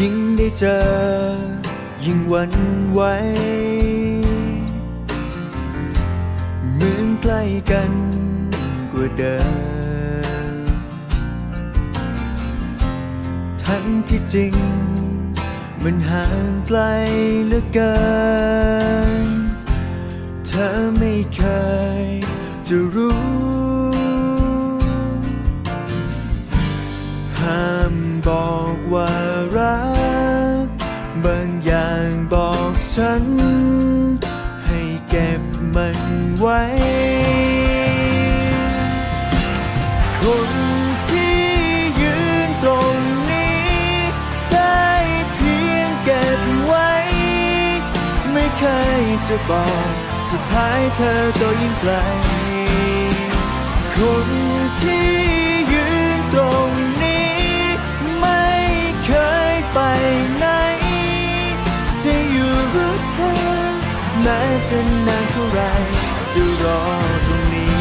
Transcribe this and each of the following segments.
ยิ่งได้เจอ ยิ่งหวันไหวเหมือนใกล้กันกว่าเดิมทั้งที่จริง มันห่างไกลเหลือเกิน เธอไม่เคยจะรู้ ไว้ คนที่ยืนตรงนี้ ได้เพียงเก็บไว้ ไม่เคยจะบอก สุดท้ายเธอก็ยิ่งไกล คนที่ยืนตรงนี้ ไม่เคยไปไหน จะอยู่กับเธอแม้จะนานเท่าไร จะรอตรงนี้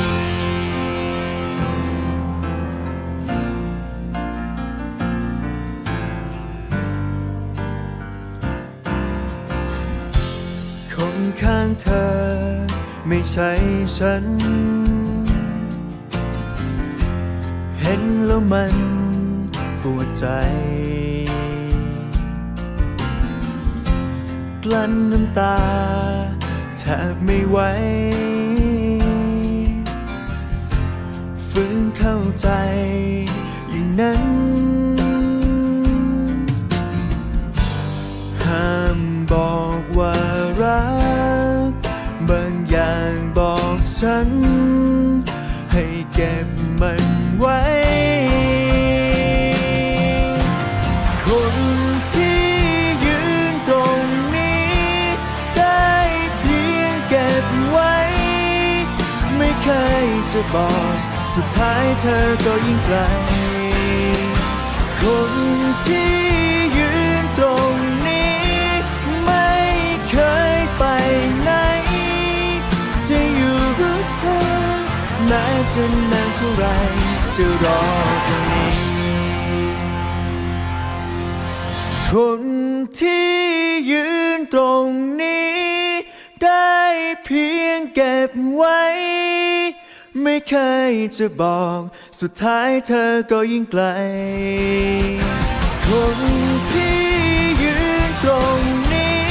คนข้างเธอไม่ใช่ฉัน เห็นแล้วมันปวดใจกลั้นน้ำตาแทบไม่ไหว ฝืนเข้าใจ อย่างนั้น ห้ามบอกว่ารัก บางอย่างบอกฉัน ให้เก็บมันไว้ คนที่ยืนตรงนี้ ได้เพียงเก็บไว้ ไม่เคยจะบอก สุดท้ายเธอก็ยิ่งไกล คนที่ยืนตรงนี้ ไม่เคยไปไหน จะอยู่กับเธอแม้จะนานเท่าไรจะรอตรงนี้ คนที่ยืนตรงนี้ ได้เพียงเก็บไว้ ไม่เคยจะบอก สุดท้ายเธอก็ยิ่งไกล คนที่ยืนตรงนี้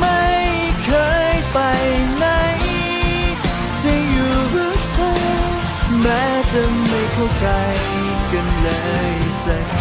ไม่เคยไปไหน จะอยู่กับเธอ แม้จะไม่เข้าใจกันเลยสัก